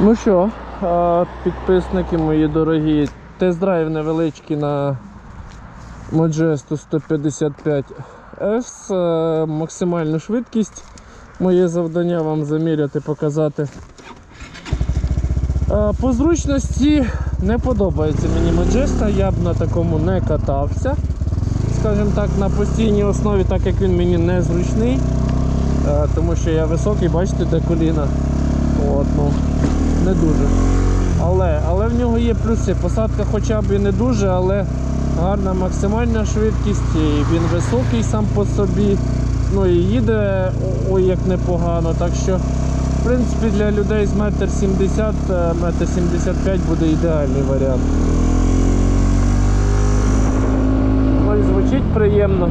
Ну що, підписники мої дорогі, тест-драйв невеличкий на Majesto 155 S, е, максимальну швидкість. Моє завдання вам заміряти, показати. Е, По зручності не подобається мені Majesto, я б на такому не катався. Скажімо так, на постійній основі, так як він мені не зручний, е, тому що я високий, бачите, де коліна. От, ну, не дуже. Але, але в нього є плюси. Посадка хоча б і не дуже, але гарна максимальна швидкість, і він високий сам по собі. Ну і їде ой як непогано. Так що, в принципі, для людей з 1,70 м, 1,75 м буде ідеальний варіант. І звучить приємно.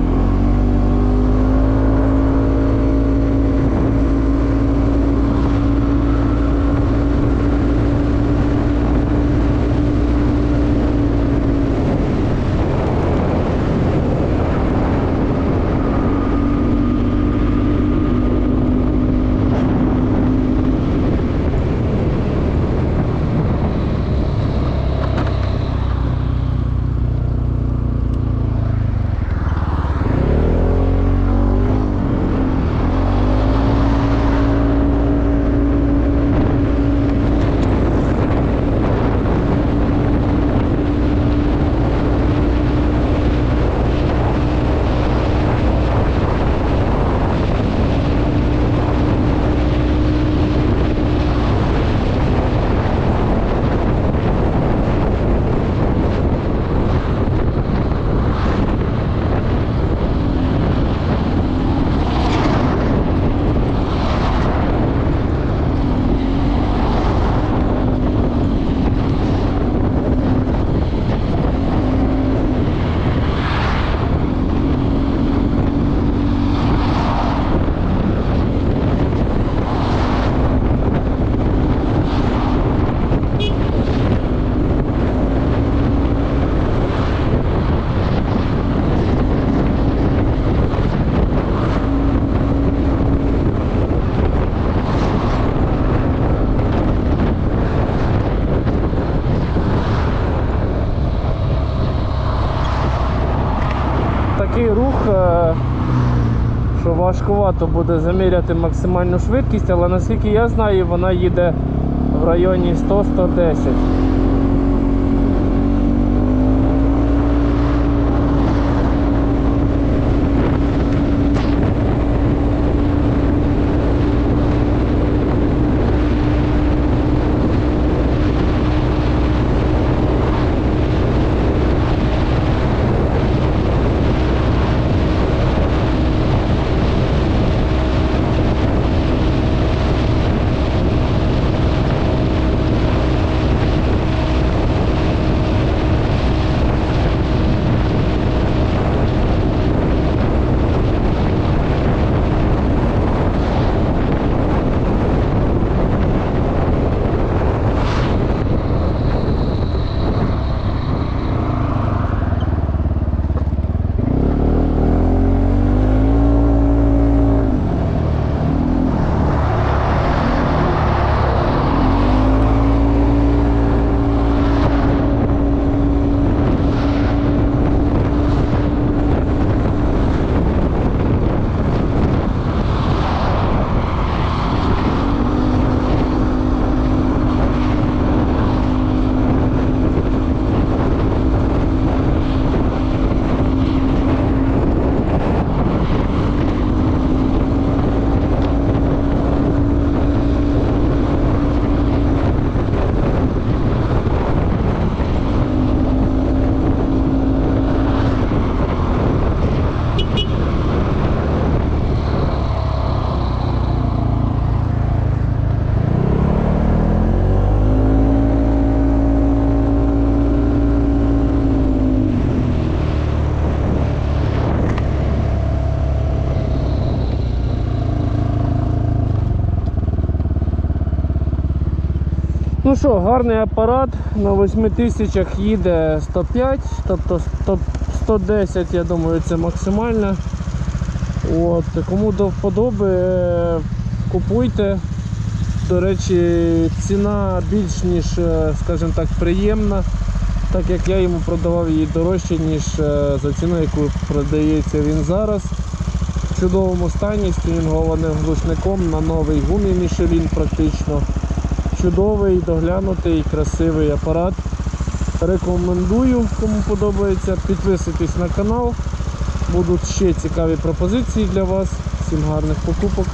Що важкувато буде заміряти максимальну швидкість, але наскільки я знаю, вона їде в районі 100-110. Ну що, гарний апарат на 8 тисячах їде 105, тобто 100 110, я думаю, це максимально. От, кому до вподоби, купуйте. До речі, ціна більш ніж, е, скажімо так, приємна, так як я йому продавав її дорожче, ніж е, за ціну, яку продається він зараз. В чудовому стані з глушником на новий гумі Michelin практично. Чудовий, доглянутий, красивий апарат. Рекомендую, кому подобається. Підписуйтесь на канал. Будуть ще цікаві пропозиції для вас. Всім гарних покупок.